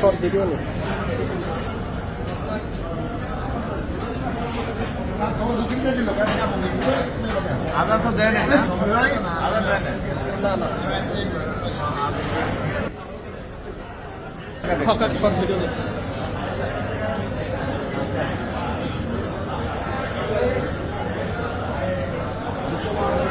Short video নেই আদা তো দেয় না আদা দেয় না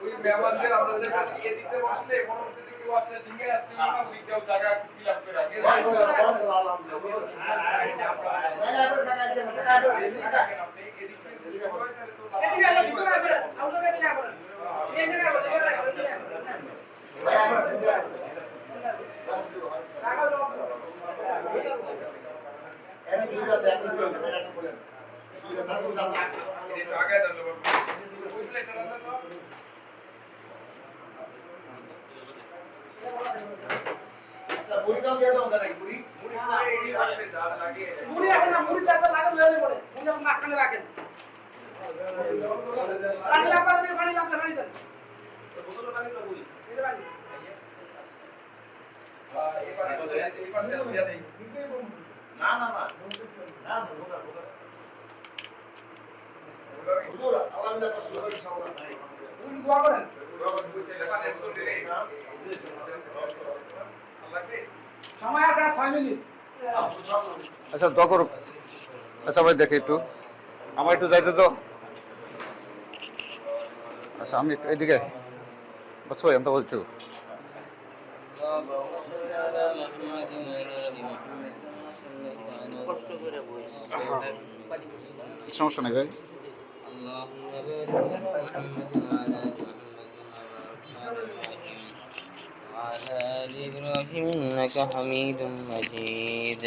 ওই মেহমানদের আমরা যে কাছে এদিকে বসলে পরবর্তীতে কেউ আসলে ডিঙ্গে আসলে ইমাম লিখতেও জায়গা ফিল আপ করে রাখে এদিকে আলো ভিতরে আসবেন আপনারা এদিকে আসবেন এই জায়গায় আসবেন এই জায়গায় আসবেন, এই জায়গায় আসবেন রাখা হলো আগে দাঁড়ালে ওই প্লেটটা রাখা তো মুড়ি করে এড়িয়ে রাখলে যা লাগে মুড়ি রাখেন না, মুড়ি লাগান হয়ে পড়ে মুড়ি রাখেন। পানি লাগবে পানি। লাগবে পানি দেন সময় আছে আর ছয় মিনিট। আচ্ছা দোয়া করো আচ্ছা ভাই দেখে একটু আমার একটু যাইতে তো আচ্ছা আমি একটু এদিকে বস ভাই আমি তো বই সমস্যা নেই ভাই وعلى آل إبراهيم إنك حميد مجيد.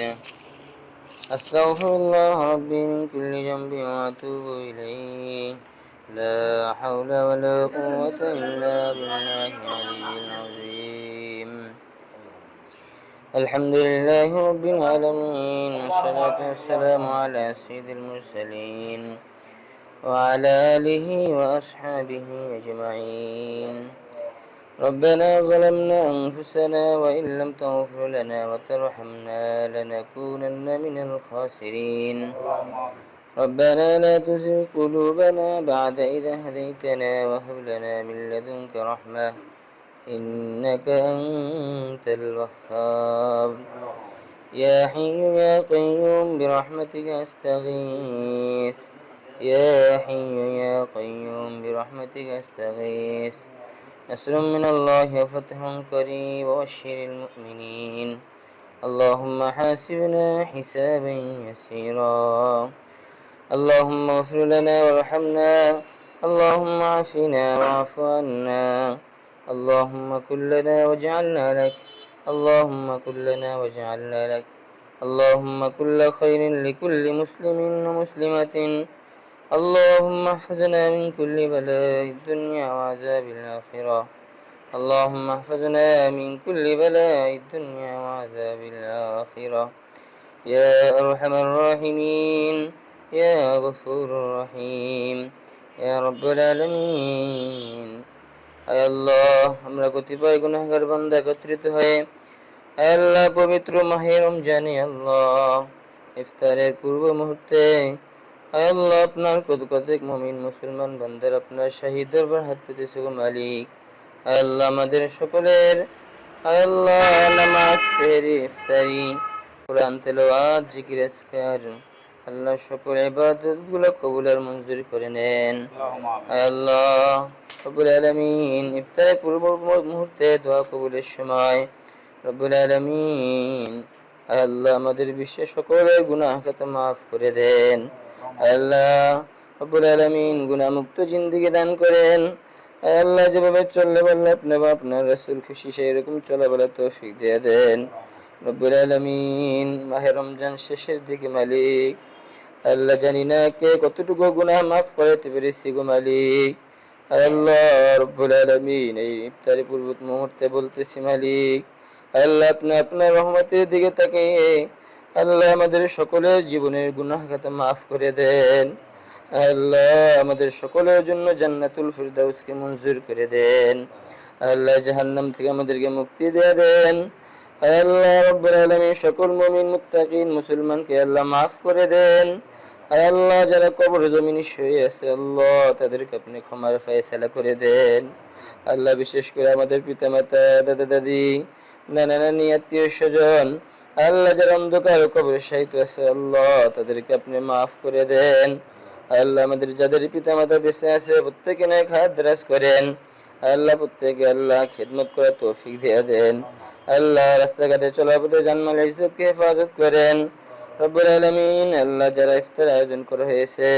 أستغفر الله ربي من كل ذنب وأتوب إليه. لا حول ولا قوة إلا بالله العلي العظيم. الحمد لله رب العالمين والصلاة والسلام على سيد المرسلين وعلى آله وأصحابه أجمعين. ربنا ظلمنا أنفسنا وإن لم تغفر لنا وترحمنا لنكونن من الخاسرين. ربنا لا تزغ قلوبنا بعد إذا هديتنا وهب لنا من لدنك رحمة إنك أنت الوهاب. يا حي يا قيوم برحمتك أستغيث. يا حي يا قيوم برحمتك أستغيث. نصر من الله وفتح قريب وبشر المؤمنين. اللهم حاسبنا حسابا يسيرا. اللهم اغفر لنا وارحمنا. اللهم عافنا واعف عنا. اللهم كن لنا واجعلنا لك. اللهم كن لنا واجعلنا لك. اللهم كل خير لكل مسلم ومسلمة. اللهم احفظنا من كل بلاء الدنيا وعذاب الآخرة اللهم احفظنا من كل بلاء الدنيا وعذاب الآخرة يا أرحم الراحمين يا غفور رحيم يا رب العالمين আয় আল্লাহ আমরা কতিপয় গুনাহগার বান্দা একত্রিত হয়ে আয় আল্লাহ পবিত্র মাহে রমজানে আল্লাহ ইফতারের পূর্ব মুহূর্তে আয় আল্লাহ আপনার কত কতক মমিন মুসলমান বান্দার আপনার শাহী দরবার হাত পেতেছে গো মালিক। আয় আল্লাহ আমাদের সকলের আয় আল্লাহ নামাজ সেহরি ইফতারি কোরআন তেলাওয়াত জিকির আজকার আল্লাহ সকল ইবাদতগুলো কবুল আর মঞ্জুর করে নেন। আয় আল্লাহ রব্বুল আলামিন ইফতারের পূর্ব মুহূর্তে দোয়া কবুলের সময় রব্বুল আলামিন আয় আল্লাহ আমাদের বিশ্বের সকলের গুনাহ খাতা মাফ করে দেন। আল্লাহ রব্বুল দান করেন। আল্লাহ যেভাবে চললে বললে আপনার খুশি সেই রকম চলা তৌফিক দিয়ে দেন। রব্বুল মাহে রমজান শেষের দিকে মালিক। আল্লাহ জানি না কে কতটুকু গুনাহ মাফ করাতে পেরেছি গো মালিক। আল্লাহ রব্বুল আলামিন এই ইফতারি পূর্ব মুহূর্তে বলতেছি মালিক, আল্লাহ আপনি আপনার রহমতের দিকে তাকিয়ে আল্লাহ আমাদের সকলের জীবনের গুনাহ মাফ করে দেন। আল্লাহ আমাদের সকলের জন্য জান্নাতুল ফিরদাউসকে মঞ্জুর করে দেন। আল্লাহ জাহান্নাম থেকে আমাদেরকে মুক্তি দিয়ে দেন। আল্লাহ রব্বুল আলামিন সকল মুমিন, মুত্তাকিন, মুসলমানকে আল্লাহ মাফ করে দেন। আল্লাহ যারা কবর জমিন শুয়ে আছে, আল্লাহ তাদেরকে আপনি ক্ষমার ফয়সালা করে দেন। আল্লাহ বিশেষ করে আমাদের পিতামাতা, দাদা, দাদি আল্লাহ তাদেরকে আপনি মাফ করে দেন। আল্লাহ আমাদের যাদের পিতামাতা বেঁচে আছে, প্রত্যেকে দ্রাস করেন। আল্লাহ প্রত্যেকে আল্লাহ দিয়ে দেন। আল্লাহ রাস্তাঘাটে চলার পথে হেফাজত করেন। আল্লাহ যারা ইফতার আয়োজন করা হয়েছে,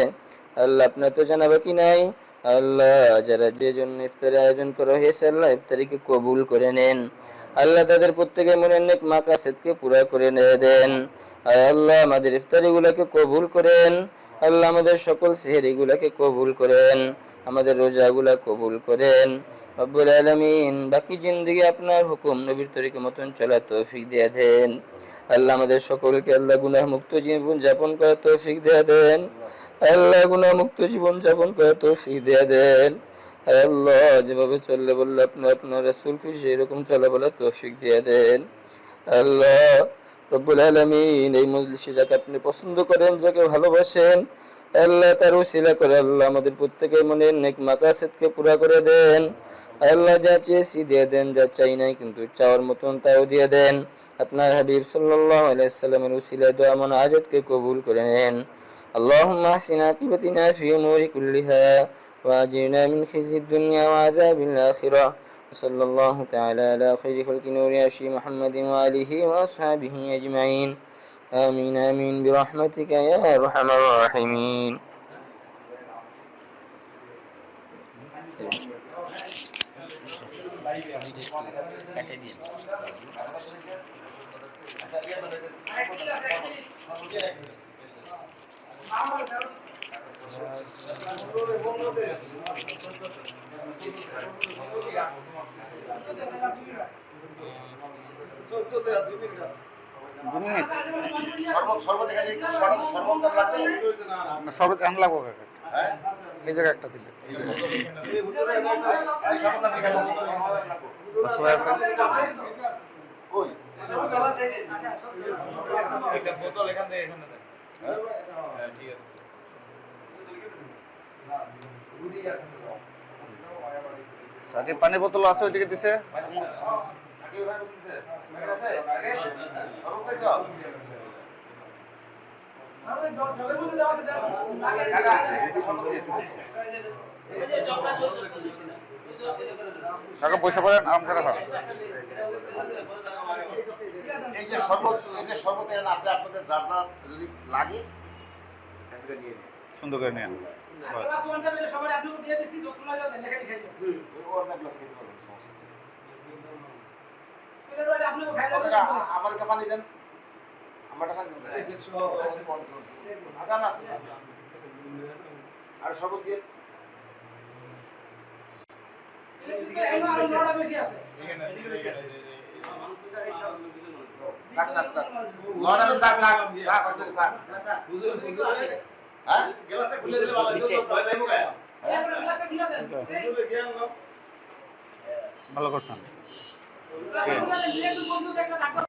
আল্লাহ আপনার তো জানা কি নাই? আল্লাহ, যারা যে জন্য ইফতারের আয়োজন করা হয়েছে, আল্লাহ ইফতারিকে কবুল করে নেন। আল্লাহ তাদের প্রত্যেকের মনের নেক মাকাসেদকে পুরা করে নিয়ে দেন আল্লাহ আমাদের ইফতারিগুলোকে কবুল করেন। আল্লাহ আমাদের সকল সেহেরিগুলোকে কবুল করেন, আমাদের রোজাগুলা কবুল করেন। রব্বুল আলামিন বাকি জিন্দগি আপনার হুকুম নবীর তরিকে মতন চলার তৌফিক দিয়ে দেন। আল্লাহ আমাদের সকলকে আল্লাহ গুনাহ মুক্ত জীবন যাপন করার তৌফিক দিয়ে দেন। আল্লাহ গুনাহ মুক্ত জীবন যাপন করার তৌফিক দিয়ে দেন। আল্লাহ যেভাবে চললে বললে আপনি আপনার রাসূল খুশি সেরকম চলা বলার তৌফিক দিয়ে দেন। আল্লাহ রব্বুল আলামিন এই মজলিসে যাকে আপনি পছন্দ করেন যাকে ভালোবাসেন আল্লাহ তার উসিলা করে আল্লাহ আমাদের প্রত্যেকের মনে নেক মাকাসেদকে পুরা করে দেন আল্লাহ যা চেয়েছি দিয়ে দেন যা চাই নাই কিন্তু চাওয়ার মতন তাও দিয়ে দেন আপনার হাবিব সাল্লাল্লাহু আলাইহি সাল্লামের উসিলা দোয়া মন আজাদকে কবুল করে নেন اللهم احسن عاقبتنا في امور كلها واجرنا من خزي الدنيا وعذاب الاخره وصلى الله تعالى على خير خلق نور أشي محمد وآله وأصحابه أجمعين. آمين آمين. برحمتك يا أرحم الراحمين. Thank you. শরবত এখন লাগবো? হ্যাঁ? এই জায়গায় একটা দিলে। এই শরবত আপনি খেলেন সবাই আছে কই একটা বোতল এখান থেকে এখানে দেন হ্যাঁ? হ্যাঁ ঠিক আছে। সাথে পানি বোতল আছে ওইদিকে দিছে? কাকা পয়সা পড়েন আরাম করে খান এই যে শরবত, এই যে শরবত আছে, আপনাদের যার যার যদি লাগে নিয়ে নিন। সুন্দর করে নিয়ে। ক্লাস ওয়ানটা বেলে সবাই আপনাকে দিয়ে দিছি যত সময় যাবে লেখাই খাইবে ওই ওর গ্লাস খেতে পারবেন সমস্যা নেই। এটা রইলে আপনাকে খাইলে ও কাকা, আ- আমার একটা পানি দেন। আমারটা পানি আর শরবত দিয়ে? কিন্তু এখনও আরও নটা বেশি আছে। থাক থাক থাক লড়া থাক থাক থাক অর্ধেক থাক হ্যাঁ গ্লাসটা খুলে দেন। ভালো করছেন। গ্লাসটা খুলে দেন একটু বসে ডাক্তার